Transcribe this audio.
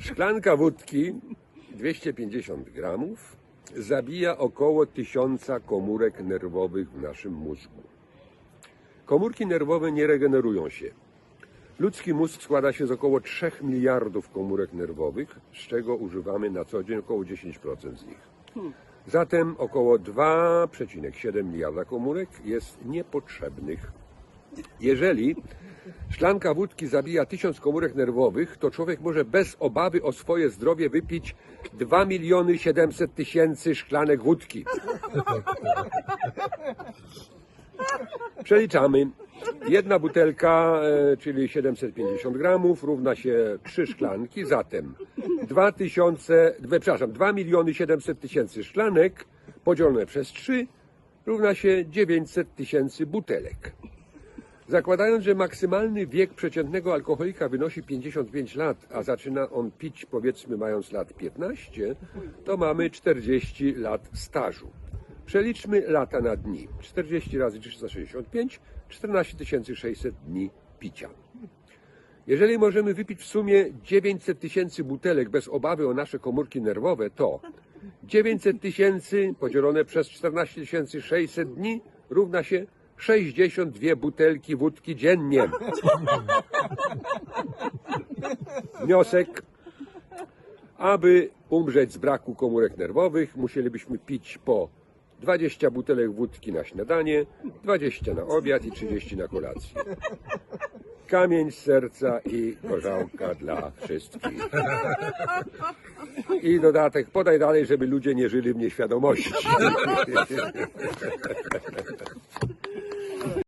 Szklanka wódki 250 gramów zabija około 1000 komórek nerwowych w naszym mózgu. Komórki nerwowe nie regenerują się. Ludzki mózg składa się z około 3 miliardów komórek nerwowych, z czego używamy na co dzień około 10% z nich. Zatem około 2,7 miliarda komórek jest niepotrzebnych. Jeżeli szklanka wódki zabija 1000 komórek nerwowych, to człowiek może bez obawy o swoje zdrowie wypić 2 miliony 700 tysięcy szklanek wódki. Przeliczamy. Jedna butelka, e, czyli 750 gramów, równa się 3 szklanki, zatem 2000, dwie, przepraszam, 2 miliony 700 tysięcy szklanek podzielone przez 3 równa się 900 tysięcy butelek. Zakładając, że maksymalny wiek przeciętnego alkoholika wynosi 55 lat, a zaczyna on pić powiedzmy mając lat 15, to mamy 40 lat stażu. Przeliczmy lata na dni. 40 razy 365, 14 600 dni picia. Jeżeli możemy wypić w sumie 900 tysięcy butelek bez obawy o nasze komórki nerwowe, to 900 tysięcy podzielone przez 14 600 dni równa się 62 butelki wódki dziennie. Wniosek. Aby umrzeć z braku komórek nerwowych, musielibyśmy pić po 20 butelek wódki na śniadanie, 20 na obiad i 30 na kolację. Kamień z serca i gorzałka dla wszystkich. I dodatek, podaj dalej, żeby ludzie nie żyli w nieświadomości.